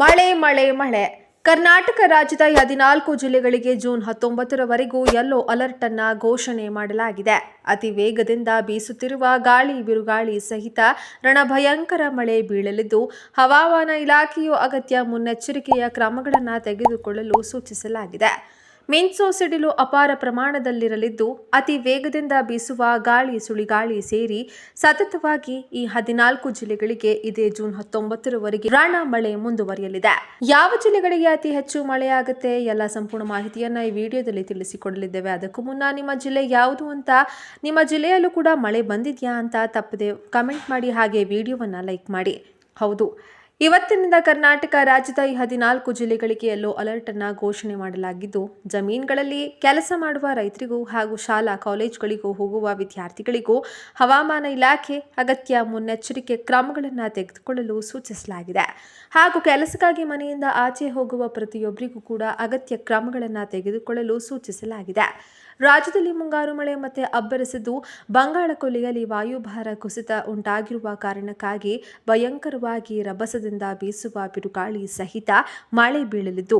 ಮಳೆ ಮಳೆ ಮಳೆ. ಕರ್ನಾಟಕ ರಾಜ್ಯದ ಹದಿನಾಲ್ಕು ಜಿಲ್ಲೆಗಳಿಗೆ ಜೂನ್ ಹತ್ತೊಂಬತ್ತರವರೆಗೂ ಯೆಲ್ಲೋ ಅಲರ್ಟ್ ಅನ್ನ ಘೋಷಣೆ ಮಾಡಲಾಗಿದೆ. ಅತಿ ವೇಗದಿಂದ ಬೀಸುತ್ತಿರುವ ಗಾಳಿ, ಬಿರುಗಾಳಿ ಸಹಿತ ರಣಭಯಂಕರ ಮಳೆ ಬೀಳಲಿದ್ದು, ಹವಾಮಾನ ಇಲಾಖೆಯು ಅಗತ್ಯ ಮುನ್ನೆಚ್ಚರಿಕೆಯ ಕ್ರಮಗಳನ್ನು ತೆಗೆದುಕೊಳ್ಳಲು ಸೂಚಿಸಲಾಗಿದೆ. ಮಿಂಚು ಸಿಡಿಲು ಅಪಾರ ಪ್ರಮಾಣದಲ್ಲಿರಲಿದ್ದು, ಅತಿ ವೇಗದಿಂದ ಬೀಸುವ ಗಾಳಿ ಸುಳಿಗಾಳಿ ಸೇರಿ ಸತತವಾಗಿ ಈ ಹದಿನಾಲ್ಕು ಜಿಲ್ಲೆಗಳಿಗೆ ಇದೇ ಜೂನ್ ಹತ್ತೊಂಬತ್ತರವರೆಗೆ ರಾಣ ಮಳೆ ಮುಂದುವರಿಯಲಿದೆ. ಯಾವ ಜಿಲ್ಲೆಗಳಿಗೆ ಅತಿ ಹೆಚ್ಚು ಮಳೆಯಾಗುತ್ತೆ? ಎಲ್ಲ ಸಂಪೂರ್ಣ ಮಾಹಿತಿಯನ್ನ ಈ ವಿಡಿಯೋದಲ್ಲಿ ತಿಳಿಸಿಕೊಡಲಿದ್ದೇವೆ. ಅದಕ್ಕೂ ಮುನ್ನ ನಿಮ್ಮ ಜಿಲ್ಲೆ ಯಾವುದು ಅಂತ, ನಿಮ್ಮ ಜಿಲ್ಲೆಯಲ್ಲೂ ಕೂಡ ಮಳೆ ಬಂದಿದೆಯಾ ಅಂತ ತಪ್ಪದೆ ಕಮೆಂಟ್ ಮಾಡಿ, ಹಾಗೆ ವಿಡಿಯೋವನ್ನ ಲೈಕ್ ಮಾಡಿ. ಹೌದು. ಇವತ್ತಿನಿಂದ ಕರ್ನಾಟಕ ರಾಜ್ಯದ ಈ ಹದಿನಾಲ್ಕು ಜಿಲ್ಲೆಗಳಿಗೆ ಯೆಲ್ಲೋ ಅಲರ್ಟ್ ಅನ್ನ ಘೋಷಣೆ ಮಾಡಲಾಗಿದ್ದು, ಜಮೀನುಗಳಲ್ಲಿ ಕೆಲಸ ಮಾಡುವ ರೈತರಿಗೂ ಹಾಗೂ ಶಾಲಾ ಕಾಲೇಜುಗಳಿಗೂ ಹೋಗುವ ವಿದ್ಯಾರ್ಥಿಗಳಿಗೂ ಹವಾಮಾನ ಇಲಾಖೆ ಅಗತ್ಯ ಮುನ್ನೆಚ್ಚರಿಕೆ ಕ್ರಮಗಳನ್ನು ತೆಗೆದುಕೊಳ್ಳಲು ಸೂಚಿಸಲಾಗಿದೆ. ಹಾಗೂ ಕೆಲಸಕ್ಕಾಗಿ ಮನೆಯಿಂದ ಆಚೆ ಹೋಗುವ ಪ್ರತಿಯೊಬ್ಬರಿಗೂ ಕೂಡ ಅಗತ್ಯ ಕ್ರಮಗಳನ್ನು ತೆಗೆದುಕೊಳ್ಳಲು ಸೂಚಿಸಲಾಗಿದೆ. ರಾಜ್ಯದಲ್ಲಿ ಮುಂಗಾರು ಮಳೆ ಮತ್ತೆ ಅಬ್ಬರಿಸಿದ್ದು, ಬಂಗಾಳ ಕೊಲ್ಲಿಯಲ್ಲಿ ವಾಯುಭಾರ ಕುಸಿತ ಉಂಟಾಗಿರುವ ಕಾರಣಕ್ಕಾಗಿ ಭಯಂಕರವಾಗಿ ರಭಸದಿಂದ ಬೀಸುವ ಬಿರುಗಾಳಿ ಸಹಿತ ಮಳೆ ಬೀಳಲಿದ್ದು,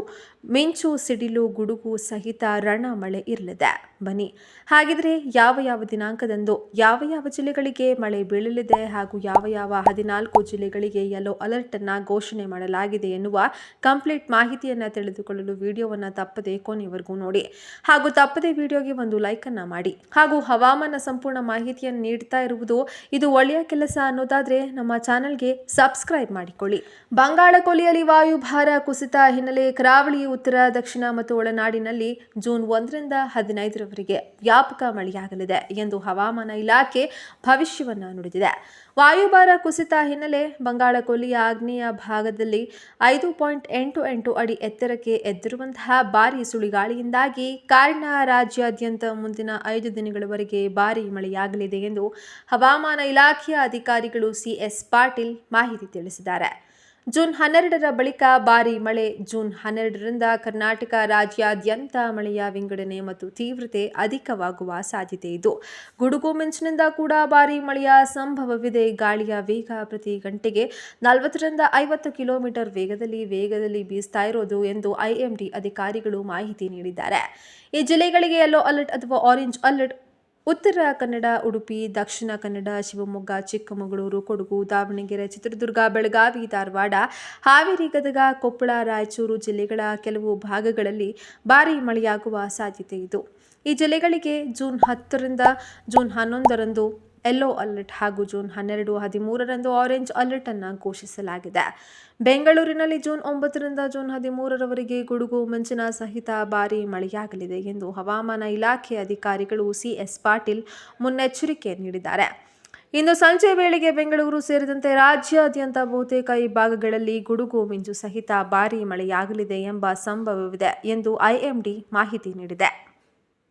ಮಿಂಚು, ಸಿಡಿಲು, ಗುಡುಗು ಸಹಿತ ರಣ ಮಳೆ ಇರಲಿದೆ. ಬನ್ನಿ, ಹಾಗಿದ್ರೆ ಯಾವ ಯಾವ ದಿನಾಂಕದಂದು ಯಾವ ಯಾವ ಜಿಲ್ಲೆಗಳಿಗೆ ಮಳೆ ಬೀಳಲಿದೆ ಹಾಗೂ ಯಾವ ಯಾವ ಹದಿನಾಲ್ಕು ಜಿಲ್ಲೆಗಳಿಗೆ ಯೆಲ್ಲೋ ಅಲರ್ಟ್ ಅನ್ನ ಘೋಷಣೆ ಮಾಡಲಾಗಿದೆ ಎನ್ನುವ ಕಂಪ್ಲೀಟ್ ಮಾಹಿತಿಯನ್ನ ತಿಳಿದುಕೊಳ್ಳಲು ವಿಡಿಯೋವನ್ನ ತಪ್ಪದೆ ಕೊನೆಯವರೆಗೂ ನೋಡಿ. ಹಾಗೂ ತಪ್ಪದೆ ವಿಡಿಯೋಗೆ ಒಂದು ಲೈಕ್ ಅನ್ನ ಮಾಡಿ. ಹಾಗೂ ಹವಾಮಾನ ಸಂಪೂರ್ಣ ಮಾಹಿತಿಯನ್ನು ನೀಡ್ತಾ ಇರುವುದು ಇದು ಒಳ್ಳೆಯ ಕೆಲಸ ಅನ್ನೋದಾದ್ರೆ ನಮ್ಮ ಚಾನೆಲ್ಗೆ ಸಬ್ಸ್ಕ್ರೈಬ್ ಮಾಡಿಕೊಳ್ಳಿ. ಬಂಗಾಳ ಕೊಲ್ಲಿಯಲ್ಲಿ ವಾಯುಭಾರ ಕುಸಿತ ಹಿನ್ನೆಲೆ ಕರಾವಳಿ, ಉತ್ತರ, ದಕ್ಷಿಣ ಮತ್ತು ಒಳನಾಡಿನಲ್ಲಿ ಜೂನ್ ಒಂದರಿಂದ ಹದಿನೈದರವರೆಗೆ ವ್ಯಾಪಕ ಮಳೆಯಾಗಲಿದೆ ಎಂದು ಹವಾಮಾನ ಇಲಾಖೆ ಭವಿಷ್ಯವನ್ನು ನುಡಿದಿದೆ. ವಾಯುಭಾರ ಕುಸಿತ ಹಿನ್ನೆಲೆ ಬಂಗಾಳಕೊಲ್ಲಿಯ ಆಗ್ನೇಯ ಭಾಗದಲ್ಲಿ ಐದು ಪಾಯಿಂಟ್ ಎಂಟು ಎಂಟು ಅಡಿ ಎತ್ತರಕ್ಕೆ ಎದ್ದಿರುವಂತಹ ಭಾರೀ ಸುಳಿಗಾಳಿಯಿಂದಾಗಿ ಕಾರಣ ರಾಜ್ಯಾದ್ಯಂತ ಮುಂದಿನ ಐದು ದಿನಗಳವರೆಗೆ ಭಾರೀ ಮಳೆಯಾಗಲಿದೆ ಎಂದು ಹವಾಮಾನ ಇಲಾಖೆಯ ಅಧಿಕಾರಿಗಳು ಸಿಎಸ್ ಪಾಟೀಲ್ ಮಾಹಿತಿ ತಿಳಿಸಿದ್ದಾರೆ. ಜೂನ್ ಹನ್ನೆರಡರ ಬಳಿಕ ಭಾರಿ ಮಳೆ. ಜೂನ್ ಹನ್ನೆರಡರಿಂದ ಕರ್ನಾಟಕ ರಾಜ್ಯಾದ್ಯಂತ ಮಳೆಯ ವಿಂಗಡಣೆ ಮತ್ತು ತೀವ್ರತೆ ಅಧಿಕವಾಗುವ ಸಾಧ್ಯತೆ ಇದ್ದು ಗುಡುಗು ಮಿಂಚಿನಿಂದ ಕೂಡ ಭಾರೀ ಮಳೆಯ ಸಂಭವವಿದೆ. ಗಾಳಿಯ ವೇಗ ಪ್ರತಿ ಗಂಟೆಗೆ ನಲವತ್ತರಿಂದ ಐವತ್ತು ಕಿಲೋಮೀಟರ್ ವೇಗದಲ್ಲಿ ವೇಗದಲ್ಲಿ ಬೀಸ್ತಾ ಇರೋದು ಎಂದು ಐಎಂಡಿ ಅಧಿಕಾರಿಗಳು ಮಾಹಿತಿ ನೀಡಿದ್ದಾರೆ. ಈ ಜಿಲ್ಲೆಗಳಿಗೆ ಯೆಲ್ಲೋ ಅಲರ್ಟ್ ಅಥವಾ ಆರೆಂಜ್ ಅಲರ್ಟ್ ಉತ್ತರ ಕನ್ನಡ, ಉಡುಪಿ, ದಕ್ಷಿಣ ಕನ್ನಡ, ಶಿವಮೊಗ್ಗ, ಚಿಕ್ಕಮಗಳೂರು, ಕೊಡಗು, ದಾವಣಗೆರೆ, ಚಿತ್ರದುರ್ಗ, ಬೆಳಗಾವಿ, ಧಾರವಾಡ, ಹಾವೇರಿ, ಗದಗ, ಕೊಪ್ಪಳ, ರಾಯಚೂರು ಜಿಲ್ಲೆಗಳ ಕೆಲವು ಭಾಗಗಳಲ್ಲಿ ಭಾರೀ ಮಳೆಯಾಗುವ ಸಾಧ್ಯತೆ ಇದು. ಈ ಜಿಲ್ಲೆಗಳಿಗೆ ಜೂನ್ ಹತ್ತರಿಂದ ಜೂನ್ ಹನ್ನೊಂದರಂದು ಯೆಲ್ಲೋ ಅಲರ್ಟ್ ಹಾಗೂ ಜೂನ್ ಹನ್ನೆರಡು, ಹದಿಮೂರರಂದು ಆರೆಂಜ್ ಅಲರ್ಟ್ ಅನ್ನು ಘೋಷಿಸಲಾಗಿದೆ. ಬೆಂಗಳೂರಿನಲ್ಲಿ ಜೂನ್ ಒಂಬತ್ತರಿಂದ ಜೂನ್ ಹದಿಮೂರರವರೆಗೆ ಗುಡುಗು ಮಂಚಿನ ಸಹಿತ ಭಾರೀ ಮಳೆಯಾಗಲಿದೆ ಎಂದು ಹವಾಮಾನ ಇಲಾಖೆ ಅಧಿಕಾರಿಗಳು ಸಿಎಸ್ ಪಾಟೀಲ್ ಮುನ್ನೆಚ್ಚರಿಕೆ ನೀಡಿದ್ದಾರೆ. ಇಂದು ಸಂಜೆ ವೇಳೆಗೆ ಬೆಂಗಳೂರು ಸೇರಿದಂತೆ ರಾಜ್ಯಾದ್ಯಂತ ಬಹುತೇಕ ಈ ಭಾಗಗಳಲ್ಲಿ ಗುಡುಗು ಮಿಂಚು ಸಹಿತ ಭಾರೀ ಮಳೆಯಾಗಲಿದೆ ಎಂಬ ಸಂಭವವಿದೆ ಎಂದು ಐಎಂಡಿ ಮಾಹಿತಿ ನೀಡಿದೆ.